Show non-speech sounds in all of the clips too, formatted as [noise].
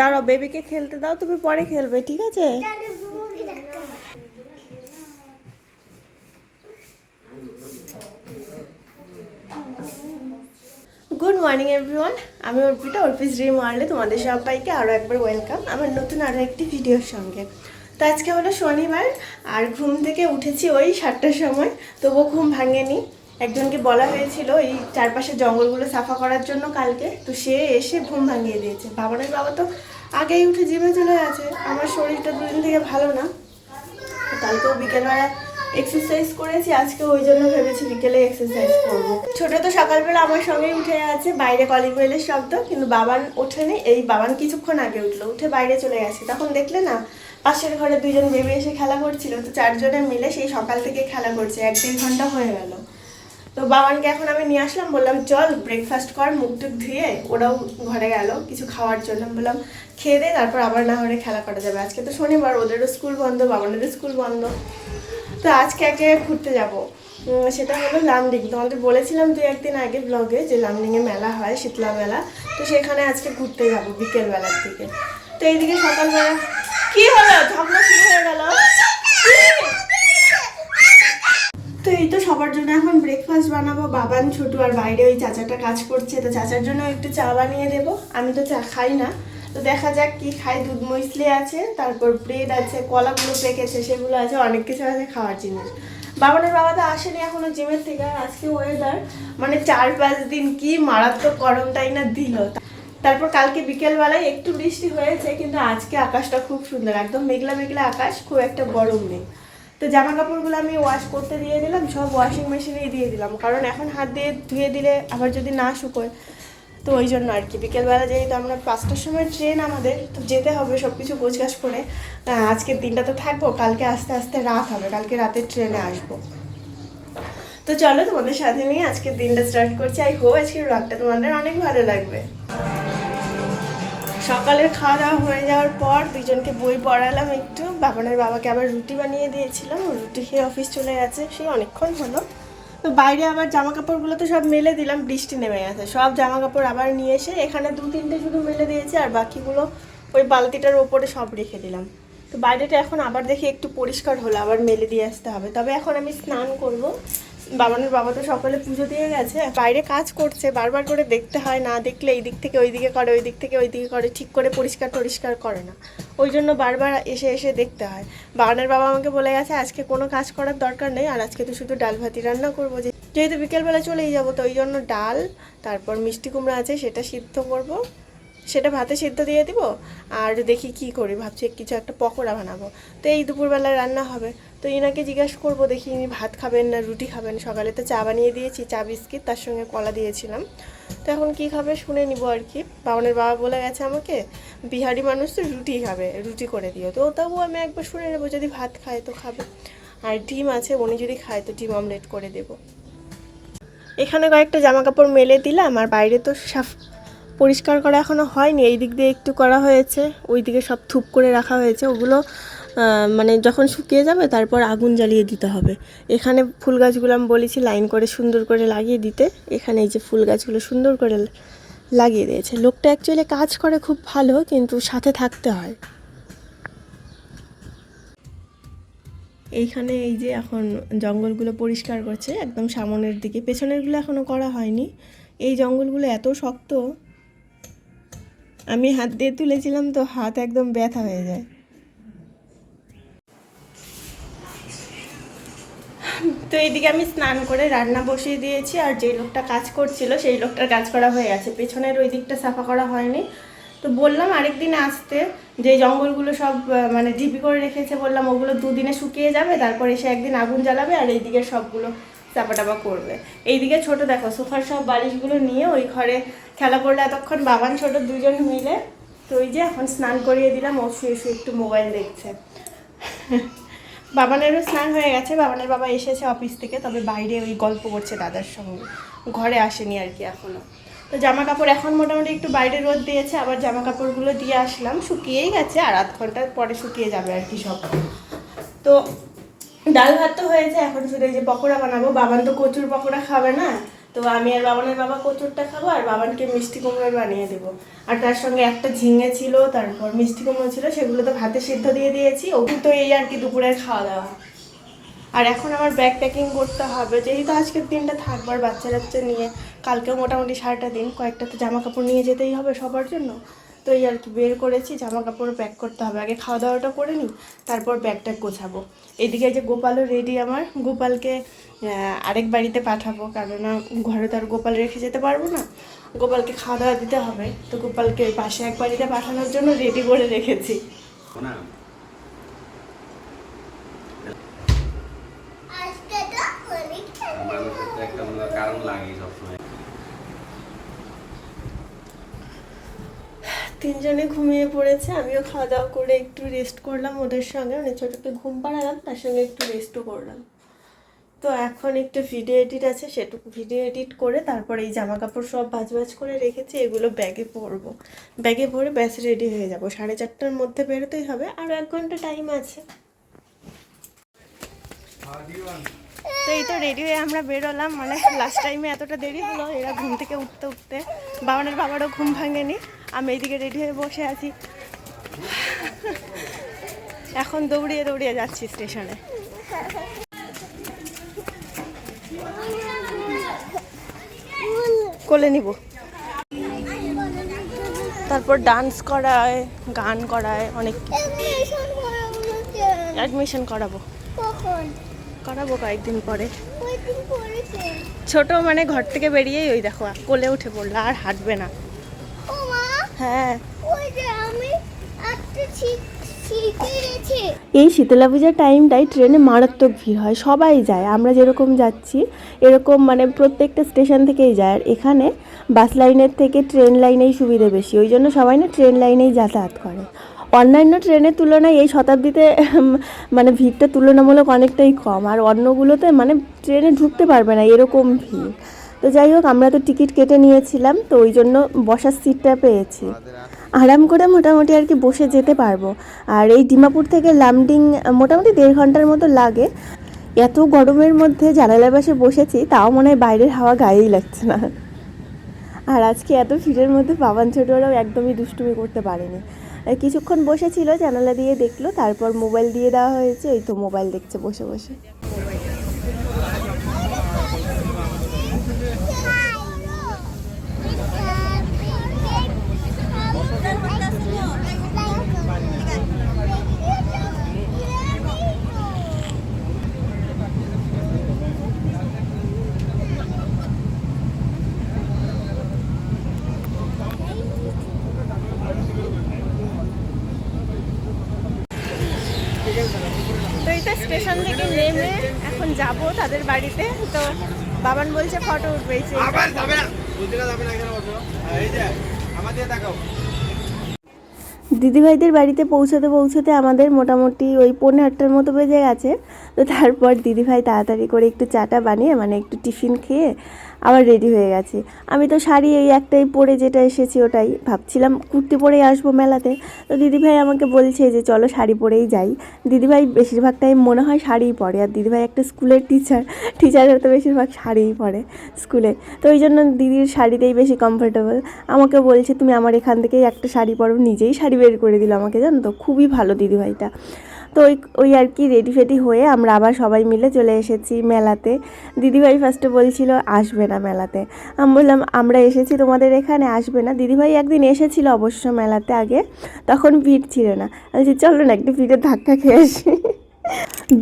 দাঁড়াও বেবিকে খেলতে দাও, তুমি পরে খেলবে, ঠিক আছে? গুড মর্নিং এভরিওয়ান আমি অর্পিতা, অর্পিস ড্রিম ওয়ার্ল্ডে তোমাদের সবাইকে আরও একবার ওয়েলকাম আমার নতুন আরও একটি ভিডিওর সঙ্গে। তো আজকে হলো শনিবার, আর ঘুম থেকে উঠেছি ওই সাতটার সময়, তবুও ঘুম ভাঙেনি। একজনকে বলা হয়েছিল এই চারপাশে জঙ্গলগুলো সাফা করার জন্য কালকে, তো সে এসে ঘুম ভাঙিয়ে দিয়েছে। বাবানের বাবা তো আগেই উঠে জিমে চলে গেছে। আমার শরীরটা দুদিন থেকে ভালো না। কালকেও বিকেলবেলা এক্সারসাইজ করেছি, আজকে ওই জন্য ভেবেছি বিকেলে এক্সারসাইজ করব। ছোট তো সকালবেলা আমার সঙ্গেই উঠে আছে বাইরে কলিং বেলের শব্দ, কিন্তু বাবান ওঠেনি এই বাবান কিছুক্ষণ আগে উঠল, উঠে বাইরে চলে গেছে। তখন দেখলে না, পাশের ঘরে দুইজন বেবি এসে খেলা করছিল, তো চারজনে মিলে সেই সকাল থেকে খেলা করছে, এক দেড় ঘণ্টা হয়ে গেল। তো বাবানকে এখন আমি নিয়ে আসলাম, বললাম, চল ব্রেকফাস্ট কর, মুখ টুক ধুয়ে ওরাও ঘরে গেল, কিছু খাওয়ার জন্য। বললাম, খেয়ে দে, তারপর আবার না হলে খেলা করা যাবে। আজকে তো শনিবার, ওদেরও স্কুল বন্ধ, বাবানেরও স্কুল বন্ধ। তো আজকে এক জায়গায় ঘুরতে যাব। সেটা হলো লামডিং। তোমাদের বলেছিলাম দু একদিন আগে ব্লগে যে লামডিংয়ে মেলা হয়, শীতলা মেলা। তো সেখানে আজকে ঘুরতে যাব বিকেলবেলার দিকে। তো এইদিকে সকালবেলা কি হলো ঝগড়া শুরু হয়ে গেল তো সবার জন্য এখন ব্রেকফাস্ট বানাবো, বাবান ছোটু আর বাইরে ওই চাচাটা কাজ করছে, তো চাচার জন্য একটু চা বানিয়ে দেবো। আমি তো চা খাই না। তো দেখা যাক কি খাই দুধ মইসলি আছে, তারপর ব্রেড আছে, কলাগুলো পেকেছে, সেগুলো আছে, অনেক কিছু আছে খাওয়ার জিনিস। বাবানের বাবা তো আসেনি এখনও জিমের থেকে, আর আজকে ওয়েদার মানে চার পাঁচ দিন কি মারাত্মক গরমটাই না দিল। তারপর কালকে বিকেলবেলায় একটু বৃষ্টি হয়েছে, কিন্তু আজকে আকাশটা খুব সুন্দর, একদম মেঘলা মেঘলা আকাশ, খুব একটা গরম নেই। তো জামা কাপড়গুলো আমি ওয়াশ করতে দিয়ে দিলাম, সব ওয়াশিং মেশিনেই দিয়ে দিলাম। কারণ এখন হাত দিয়ে ধুয়ে দিলে আবার যদি না শুকোয়, তো ওই জন্য আর কি। বিকেলবেলা যেহেতু আমরা পাঁচটার সময় ট্রেন আমাদের, তো যেতে হবে সব কিছু গোছগাছ করে। আজকের দিনটা তো থাকব, কালকে আস্তে আস্তে রাত হবে, কালকে রাতে ট্রেনে আসব। তো চলো তোমাদের সাথে নিয়ে আজকের দিনটা স্টার্ট করছি। আই হোপ আজকের রাতটা তোমাদের অনেক ভালো লাগবে। সকালের খাওয়া দাওয়া হয়ে যাওয়ার পর দুজনকে বই পড়ালাম একটু। বাবানের বাবাকে আবার রুটি বানিয়ে দিয়েছিলাম। রুটি খেয়ে অফিস চলে গেছে। সেই অনেকক্ষণ হলো। তো বাইরে আবার জামা কাপড়গুলো তো সব মেলে দিলাম, বৃষ্টি নেমে গেছে। সব জামা কাপড় আবার নিয়ে এসে এখানে দু তিনটে শুধু মেলে দিয়েছি আর বাকিগুলো ওই বালতিটার ওপরে সব রেখে দিলাম। তো বাইরেটা এখন আবার দেখি একটু পরিষ্কার হলো, আবার মেলে দিয়ে আসতে হবে। তবে এখন আমি স্নান করব। বাবানের বাবা তো সকালে পুজো দিয়ে গেছে, বাইরে কাজ করছে, বারবার করে দেখতে হয়, না দেখলে এই দিক থেকে ওই দিকে করে, ওই দিক থেকে ওই দিকে করে, ঠিক করে পরিষ্কার টরিষ্কার করে না। ওই জন্য বারবার এসে এসে দেখতে হয়। বাবানের বাবা আমাকে বলে গেছে, আজকে কোনো কাজ করার দরকার নেই, আর আজকে তো শুধু ডাল ভাতি রান্না করব। যে যেহেতু বিকেলবেলা চলেই যাব, তো ওই জন্য ডাল, তারপর মিষ্টি কুমড়া আছে, সেটা সিদ্ধ করব। সেটা ভাতে সিদ্ধ দিয়ে দিব, আর দেখি কি করি, ভাবছি কিছু একটা পকোড়া বানাবো। তো এই দুপুরবেলায় রান্না হবে। তো ইনাকে জিজ্ঞাসা করব, দেখি ইনি ভাত খাবেন না, রুটি খাবেন। সকালে তো চা বানিয়ে দিয়েছি, চা, বিস্কিট, তার সঙ্গে কলা দিয়েছিলাম। তো এখন কি খাবে শুনে নিব আর কি। বাবনের বাবা বলে গেছে আমাকে, বিহারি মানুষ তো রুটি খাবে, রুটি করে দিও। তো তবু আমি একবার শুনে নেব, যদি ভাত খায় তো খাবে। আর ডিম আছে, উনি যদি খায় তো ডিম অমলেট করে দেবো। এখানে কয়েকটা জামা কাপড় মেলে দিলাম, আর বাইরে তো সাফ পরিষ্কার করা এখনও হয়নি। এই দিক দিয়ে একটু করা হয়েছে ওই দিকে সব থুপ করে রাখা হয়েছে। ওগুলো মানে যখন শুকিয়ে যাবে তারপর আগুন জ্বালিয়ে দিতে হবে। এখানে ফুল গাছগুলো আমি বলেছি, লাইন করে সুন্দর করে লাগিয়ে দিতে। এখানে এই যে ফুল গাছগুলো সুন্দর করে লাগিয়ে দিয়েছে। লোকটা অ্যাকচুয়ালি কাজ করে খুব ভালো, কিন্তু সাথে থাকতে হয়। এইখানে এই যে এখন জঙ্গলগুলো পরিষ্কার করছে, একদম সামনের দিকে। পেছনেরগুলো এখনও করা হয়নি। এই জঙ্গলগুলো এত শক্ত, আমি হাত দিয়ে তুলেছিলাম তো হাত একদম ব্যথা হয়ে যায়। তো এইদিকে আমি স্নান করে রান্না বসিয়ে দিয়েছি, আর যে লোকটা কাজ করছিল সেই লোকটার কাজ করা হয়ে গেছে। পেছনের ওই দিকটা সাফা করা হয়নি। তো বললাম আরেকদিন আসতে, যে জঙ্গলগুলো সব মানে ঢিপি করে রেখেছে বললাম, ওগুলো দুদিনে শুকিয়ে যাবে, তারপর এসে একদিন আগুন জ্বালাবে, আর এই এইদিকে সবগুলো চাপা টাপা করবে। এইদিকে ছোট দেখো, সোফার সব বালিশগুলো নিয়ে ওই ঘরে খেলা করলে এতক্ষণ বাবান ছোট দুজন মিলে, তো ওই যে এখন স্নান করিয়ে দিলাম, ও শুয়ে শুয়ে একটু মোবাইল দেখছে। বাবানেরও স্নান হয়ে গেছে, বাবানের বাবা এসেছে অফিস থেকে, তবে বাইরে ওই গল্প করছে দাদার সঙ্গে। ঘরে আসেনি আর কি এখনও তো জামা কাপড় এখন মোটামুটি একটু বাইরে রোদ দিয়েছে, আবার জামা কাপড়গুলো দিয়ে আসলাম। শুকিয়েই গেছে, আর আধ ঘণ্টার পরে শুকিয়ে যাবে আর কি সব। তো ডাল ভাত তো হয়েছে, এখন শুধু এই যে পকোড়া বানাবো। বাবান তো কচুর পকোড়া খাবে না তো আমি আর বাবানের বাবা কচুরটা খাব আর বাবানকে মিষ্টি কুমড়োর বানিয়ে দেবো। আর তার সঙ্গে একটা ঝিঙে ছিল, তারপর মিষ্টি কুমড়ো ছিল সেগুলো তো ভাতে সিদ্ধ দিয়ে দিয়েছি। ওগুলো তো এই আর কি দুপুরের খাওয়া দাওয়া। আর এখন আমার ব্যাগ প্যাকিং করতে হবে। যেহেতু আজকের দিনটা থাকব আর বাচ্চা বাচ্চা নিয়ে, কালকেও মোটামুটি সারাটা দিন কয়েকটা তো জামা কাপড় নিয়ে যেতেই হবে সবার জন্য। তো এই আর কি বের করেছি জামা কাপড় প্যাক করতে হবে। আগে খাওয়া দাওয়াটা করে নিই তারপর ব্যাগটা গোছাবো। এদিকে যে গোপালও রেডি আমার গোপালকে আরেক বাড়িতে পাঠাবো। কারণ ঘরে তো আর গোপাল রেখে যেতে পারব না। গোপালকে খাওয়া দাওয়া দিতে হবে। তো গোপালকে পাশে এক বাড়িতে পাঠানোর জন্য রেডি করে রেখেছি। কারণ লাগে সবসময়। তিনজনে ঘুমিয়ে পড়েছে, আমিও খাওয়া দাওয়া করে একটু রেস্ট করলাম ওদের সঙ্গে মানে ছোটোকে ঘুম পাড়ালাম, তার সঙ্গে একটু রেস্টও করলাম। তো এখন একটু ভিডিও এডিট আছে, সেটুকু ভিডিও এডিট করে তারপরে এই জামা কাপড় সব ভাজ ভাজ করে রেখেছি, এগুলো ব্যাগে পরবো। ব্যাগে পরে ব্যাস রেডি হয়ে যাব, সাড়ে চারটার মধ্যে বেরোতেই হবে আরও এক ঘণ্টা টাইম আছে। তো এই তো রেডি হয়ে আমরা বেরোলাম। মানে লাস্ট টাইমে এতটা দেরি হলো এরা ঘুম থেকে উঠতে উঠতে। বাবানের বাবারও ঘুম ভাঙেনি। আমি এইদিকে রেডি হয়ে বসে আছি। এখন দৌড়িয়ে দৌড়িয়ে যাচ্ছি স্টেশনে কোলে নিব। তারপর ডান্স করায় গান করায় অনেক অ্যাডমিশন করাবো। কখন? করাবো কয়েকদিন পরে। ছোট মানে ঘর থেকে বেরিয়েই ওই দেখো কোলে উঠে পড়ল আর হাঁটবে না। হ্যাঁ। এই শীতলা পূজার টাইমটাই ট্রেনে মারাত্মক ভিড় হয় সবাই যায়। আমরা যেরকম যাচ্ছি এরকম মানে প্রত্যেকটা স্টেশন থেকেই যায়। আর এখানে বাস লাইনের থেকে ট্রেন লাইনেই সুবিধে বেশি। ওই জন্য সবাই না ট্রেন লাইনেই যাতায়াত করে। অন্যান্য ট্রেনের তুলনায় এই শতাব্দীতে মানে ভিড়টা তুলনামূলক অনেকটাই কম। আর অন্যগুলোতে মানে ট্রেনে ঢুকতে পারবে না, এরকম ভিড়। তো যাই হোক, আমরা তো টিকিট কেটে নিয়েছিলাম, তো ওই জন্য বসার সিটটা পেয়েছি। আরাম করে মোটামুটি আর কি বসে যেতে পারব। আর এই ডিমাপুর থেকে লামডিং, মোটামুটি দেড় ঘণ্টার মতো লাগে। এত গরমের মধ্যে জানালার পাশে বসেছি, তাও মনে হয় বাইরের হাওয়া গায়েই লাগছে না। আর আজকে এত ভিড়ের মধ্যে বাবান ছোটরাও একদমই দুষ্টুমি করতে পারেনি। কিছুক্ষণ বসেছিল জানালা দিয়ে দেখল, তারপর মোবাইল দিয়ে দেওয়া হয়েছে ওই তো মোবাইল দেখছে বসে বসে তো এইটা স্টেশন থেকে নেমে এখন যাব তাদের বাড়িতে। তো বাবান বলছে ফটো উঠবে দিদিভাইদের বাড়িতে পৌঁছতে পৌঁছতে আমাদের মোটামুটি ওই পনেরো আটটার মতো বেজে গেছে। তো তারপর দিদিভাই তাড়াতাড়ি করে একটু চাটা বানিয়ে মানে একটু টিফিন খেয়ে আবার রেডি হয়ে গেছে। আমি তো শাড়ি এই একটাই পরে যেটা এসেছি ওটাই ভাবছিলাম, কুর্তি পরেই আসব মেলাতে। তো দিদিভাই আমাকে বলছে যে, চলো শাড়ি পরেই যাই। দিদিভাই বেশিরভাগ টাইম মনে হয় শাড়িই পরে, আর দিদিভাই একটা স্কুলের টিচার টিচারের তো বেশিরভাগ শাড়িই পরে স্কুলে। তো ওই জন্য দিদির শাড়িতেই বেশি কমফোর্টেবল আমাকে বলছে, তুমি আমার এখান থেকেই একটা শাড়ি পরো, নিজেই শাড়ি বের করে দিল আমাকে, জানো তো? খুবই ভালো দিদিভাইটা। তো ওই ওই আর কি রেডি ফেডি হয়ে আমরা আবার সবাই মিলে চলে এসেছি মেলাতে। দিদিভাই ফার্স্টে বলছিল, আসবে না মেলাতে। আমি বললাম, আমরা এসেছি তোমাদের এখানে, আসবে না। দিদিভাই একদিন এসেছিল অবশ্য মেলাতে আগে, তখন ভিড় ছিল না। বলছি, চলো না, একটু ভিড়ের ধাক্কা খেয়ে আসি।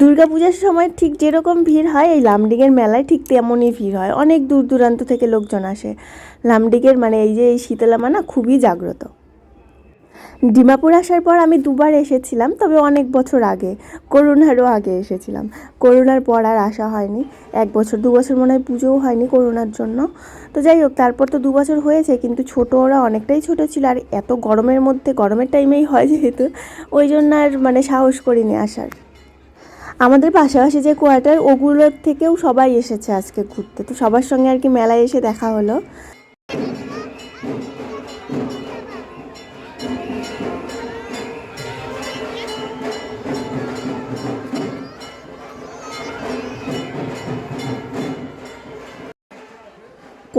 দুর্গা পূজার সময় ঠিক যেরকম ভিড় হয়, এই লামডিংয়ের মেলায় ঠিক তেমনই ভিড় হয়। অনেক দূর দূরান্ত থেকে লোকজন আসে। লামডিংয়ের মানে এই যে এই শীতলামা না, খুবই জাগ্রত। ডিমাপুর আসার পর আমি দুবার এসেছিলাম, তবে অনেক বছর আগে করোনারও আগে এসেছিলাম। করোনার পর আর আসা হয়নি, এক বছর, দু বছর মনে হয় পুজোও হয়নি করোনার জন্য। তো যাই হোক, তারপর তো দু বছর হয়েছে, কিন্তু ছোট ওরা অনেকটাই ছোট ছিল, আর এত গরমের মধ্যে, গরমের টাইমেই হয় যেহেতু, ওই জন্য আর মানে সাহস করিনি আসার। আমাদের পাশাপাশি যে কোয়ার্টার, ওগুলোর থেকেও সবাই এসেছে আজকে ঘুরতে, তো সবার সঙ্গে আর কি মেলায় এসে দেখা হলো।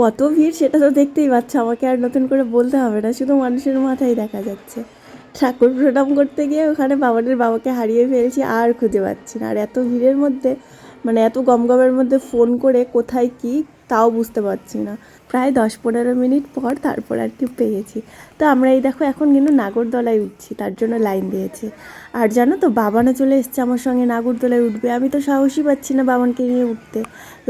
কত ভিড় সেটা তো দেখতেই পাচ্ছ, আমাকে আর নতুন করে বলতে হবে না, শুধু মানুষের মাথায় দেখা যাচ্ছে। ঠাকুর প্রণাম করতে গিয়ে ওখানে বাবানের বাবাকে হারিয়ে ফেলছি, আর খুঁজে পাচ্ছি না। আর এত ভিড়ের মধ্যে মানে এত গমগমের মধ্যে ফোন করে কোথায় কি তাও বুঝতে পারছি না। প্রায় দশ পনেরো মিনিট পর তারপর আর কি পেয়েছি। তো আমরা এই দেখো এখন কিন্তু নাগরদোলায় উঠছি, তার জন্য লাইন দিয়েছে। আর জানো তো, বাবানও চলে এসছে আমার সঙ্গে নাগরদোলায় উঠবে। আমি তো সাহসই পাচ্ছি না বাবানকে নিয়ে উঠতে।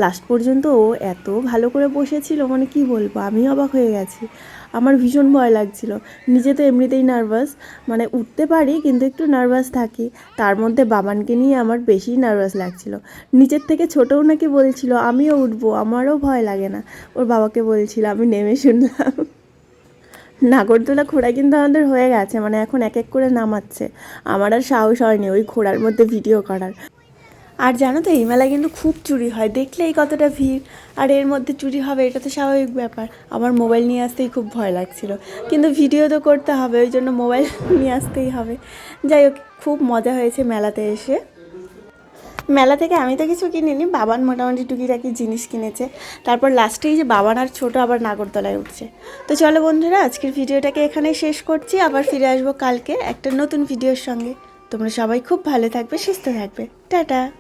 লাস্ট পর্যন্ত ও এত ভালো করে বসেছিল মানে কি বলব? আমি অবাক হয়ে গেছি। আমার ভীষণ ভয় লাগছিল। নিজে তো এমনিতেই নার্ভাস মানে উঠতে পারি কিন্তু একটু নার্ভাস থাকি। তার মধ্যে বাবানকে নিয়ে আমার বেশি নার্ভাস লাগছিল। নিচের থেকে ছোটও নাকি বলছিল, আমিও উঠবো, আমারও ভয় লাগে না। ওর বাবাকে বলছিল, আমি নেমে শুনলাম। নাগরদোলা ঘোড়া কিন্তু আমাদের হয়ে গেছে মানে এখন এক এক করে নামাচ্ছে। আমার আর সাহস হয়নি ওই ঘোড়ার মধ্যে ভিডিও করার। আর জানো তো, এই মেলায় কিন্তু খুব চুরি হয়। দেখলেই কতটা ভিড়। আর এর মধ্যে চুরি হবে, এটা তো স্বাভাবিক ব্যাপার। আমার মোবাইল নিয়ে আসতেই খুব ভয় লাগছিল। কিন্তু ভিডিও তো করতে হবে, ওই জন্য মোবাইল [laughs] নিয়ে আসতেই হবে। যাই হোক, খুব মজা হয়েছে মেলাতে এসে। মেলা থেকে আমি তো কিছু কিনিনি, বাবান মোটামুটি টুকিটাকি জিনিস কিনেছে। তারপর লাস্টেই যে বাবান আর ছোটো আবার নাগরতলায় উঠছে। তো চলো বন্ধুরা, আজকের ভিডিওটাকে এখানেই শেষ করছি। আবার ফিরে আসব কালকে একটা নতুন ভিডিওর সঙ্গে। তোমরা সবাই খুব ভালো থাকবে, সুস্থ থাকবে। টাটা!